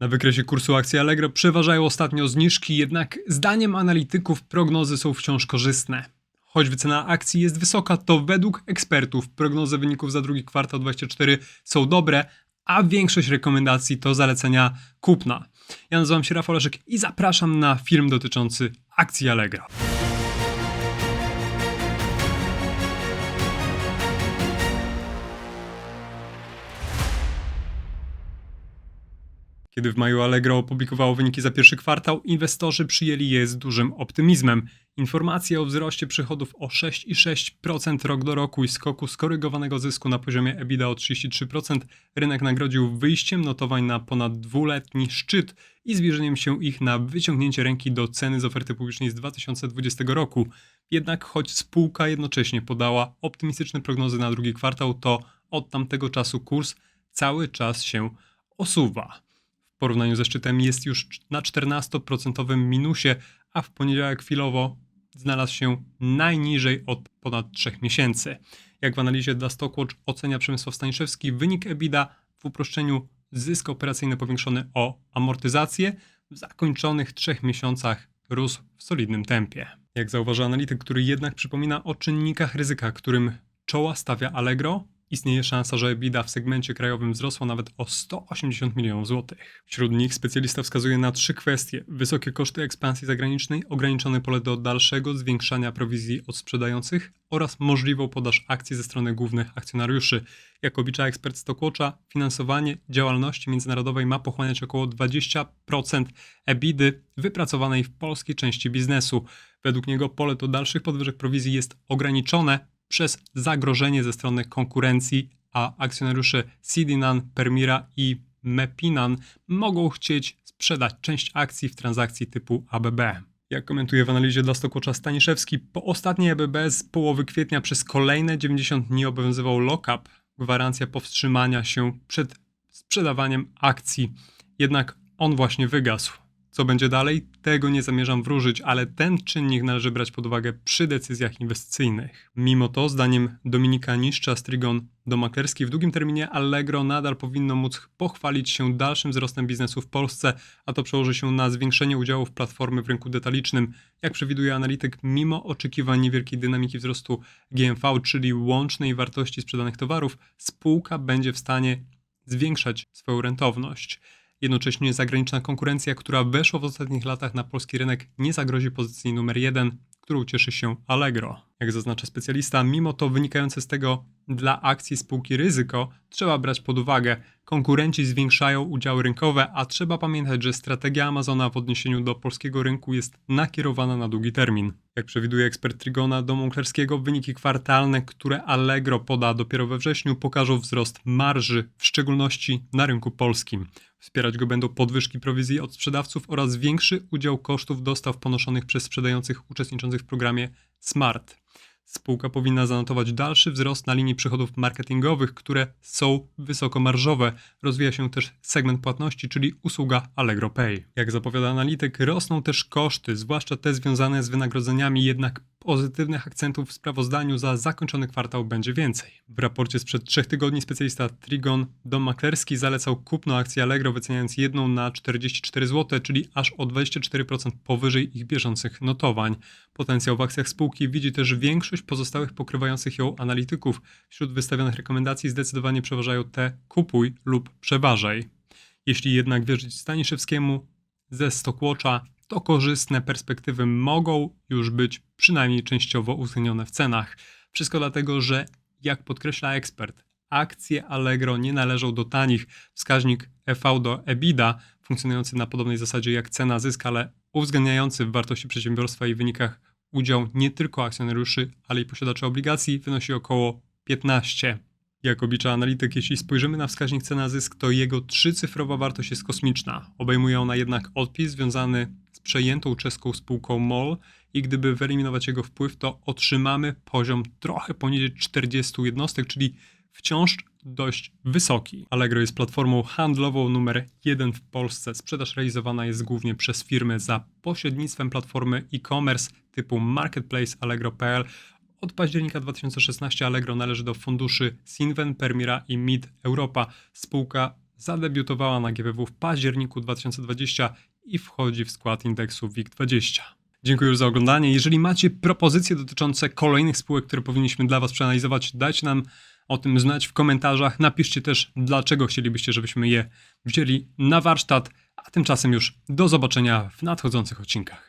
Na wykresie kursu akcji Allegro przeważają ostatnio zniżki, jednak zdaniem analityków prognozy są wciąż korzystne. Choć wycena akcji jest wysoka, to według ekspertów prognozy wyników za drugi kwartał 24 są dobre, a większość rekomendacji to zalecenia kupna. Ja nazywam się Rafał Leszek i zapraszam na film dotyczący akcji Allegro. Kiedy w maju Allegro opublikowało wyniki za pierwszy kwartał, inwestorzy przyjęli je z dużym optymizmem. Informacje o wzroście przychodów o 6,6% rok do roku i skoku skorygowanego zysku na poziomie EBITDA o 33% rynek nagrodził wyjściem notowań na ponad dwuletni szczyt i zbliżeniem się ich na wyciągnięcie ręki do ceny z oferty publicznej z 2020 roku. Jednak choć spółka jednocześnie podała optymistyczne prognozy na drugi kwartał, to od tamtego czasu kurs cały czas się osuwa w porównaniu ze szczytem jest już na 14% minusie, a w poniedziałek chwilowo znalazł się najniżej od ponad 3 miesięcy. Jak w analizie dla Stockwatch ocenia Przemysław Staniszewski, wynik EBITDA w uproszczeniu zysk operacyjny powiększony o amortyzację w zakończonych trzech miesiącach rósł w solidnym tempie. Jak zauważa analityk, który jednak przypomina o czynnikach ryzyka, którym czoła stawia Allegro, istnieje szansa, że EBITDA w segmencie krajowym wzrosła nawet o 180 milionów złotych. Wśród nich specjalista wskazuje na trzy kwestie: wysokie koszty ekspansji zagranicznej, ograniczone pole do dalszego zwiększania prowizji od sprzedających oraz możliwą podaż akcji ze strony głównych akcjonariuszy. Jak oblicza ekspert Stockwatcha, finansowanie działalności międzynarodowej ma pochłaniać około 20% EBIDy wypracowanej w polskiej części biznesu. Według niego pole do dalszych podwyżek prowizji jest ograniczone, przez zagrożenie ze strony konkurencji, a akcjonariusze Sidinan, Permira i Mepinan mogą chcieć sprzedać część akcji w transakcji typu ABB. Jak komentuje w analizie dla Stokłocza Staniszewski, po ostatniej ABB z połowy kwietnia przez kolejne 90 dni obowiązywał lock-up, gwarancja powstrzymania się przed sprzedawaniem akcji. Jednak on właśnie wygasł. Co będzie dalej? Tego nie zamierzam wróżyć, ale ten czynnik należy brać pod uwagę przy decyzjach inwestycyjnych. Mimo to, zdaniem Dominika Niszcza, Strigon Domaklerski, w długim terminie Allegro nadal powinno móc pochwalić się dalszym wzrostem biznesu w Polsce, a to przełoży się na zwiększenie udziałów platformy w rynku detalicznym. Jak przewiduje analityk, mimo oczekiwań niewielkiej dynamiki wzrostu GMV, czyli łącznej wartości sprzedanych towarów, spółka będzie w stanie zwiększać swoją rentowność. Jednocześnie zagraniczna konkurencja, która weszła w ostatnich latach na polski rynek, nie zagrozi pozycji numer jeden, którą cieszy się Allegro. Jak zaznacza specjalista, mimo to wynikające z tego dla akcji spółki ryzyko trzeba brać pod uwagę. Konkurenci zwiększają udziały rynkowe, a trzeba pamiętać, że strategia Amazona w odniesieniu do polskiego rynku jest nakierowana na długi termin. Jak przewiduje ekspert Trigona do Monclerskiego, wyniki kwartalne, które Allegro poda dopiero we wrześniu, pokażą wzrost marży, w szczególności na rynku polskim. Wspierać go będą podwyżki prowizji od sprzedawców oraz większy udział kosztów dostaw ponoszonych przez sprzedających uczestniczących w programie Smart. Spółka powinna zanotować dalszy wzrost na linii przychodów marketingowych, które są wysokomarżowe. Rozwija się też segment płatności, czyli usługa Allegro Pay. Jak zapowiada analityk, rosną też koszty, zwłaszcza te związane z wynagrodzeniami, jednak pozytywnych akcentów w sprawozdaniu za zakończony kwartał będzie więcej. W raporcie sprzed trzech tygodni specjalista Trigon Dom Maklerski zalecał kupno akcji Allegro wyceniając jedną na 44 zł, czyli aż o 24% powyżej ich bieżących notowań. Potencjał w akcjach spółki widzi też większość pozostałych pokrywających ją analityków. Wśród wystawionych rekomendacji zdecydowanie przeważają te kupuj lub przeważaj. Jeśli jednak wierzyć Staniszewskiemu ze Stockwatcha, to korzystne perspektywy mogą już być przynajmniej częściowo uwzględnione w cenach. Wszystko dlatego, że jak podkreśla ekspert, akcje Allegro nie należą do tanich. Wskaźnik EV do EBITDA, funkcjonujący na podobnej zasadzie jak cena zysk, ale uwzględniający w wartości przedsiębiorstwa i wynikach udział nie tylko akcjonariuszy, ale i posiadaczy obligacji, wynosi około 15. Jak oblicza analityk, jeśli spojrzymy na wskaźnik cena zysk, to jego trzycyfrowa wartość jest kosmiczna. Obejmuje ona jednak odpis związany z przejętą czeską spółką MOL i gdyby wyeliminować jego wpływ, to otrzymamy poziom trochę poniżej 40 jednostek, czyli wciąż dość wysoki. Allegro jest platformą handlową numer jeden w Polsce. Sprzedaż realizowana jest głównie przez firmy za pośrednictwem platformy e-commerce typu Marketplace Allegro.pl od października 2016 Allegro należy do funduszy Sinven, Permira i Mid Europa. Spółka zadebiutowała na GPW w październiku 2020 i wchodzi w skład indeksu WIG20. Dziękuję już za oglądanie. Jeżeli macie propozycje dotyczące kolejnych spółek, które powinniśmy dla Was przeanalizować, dajcie nam o tym znać w komentarzach. Napiszcie też, dlaczego chcielibyście, żebyśmy je wzięli na warsztat. A tymczasem już do zobaczenia w nadchodzących odcinkach.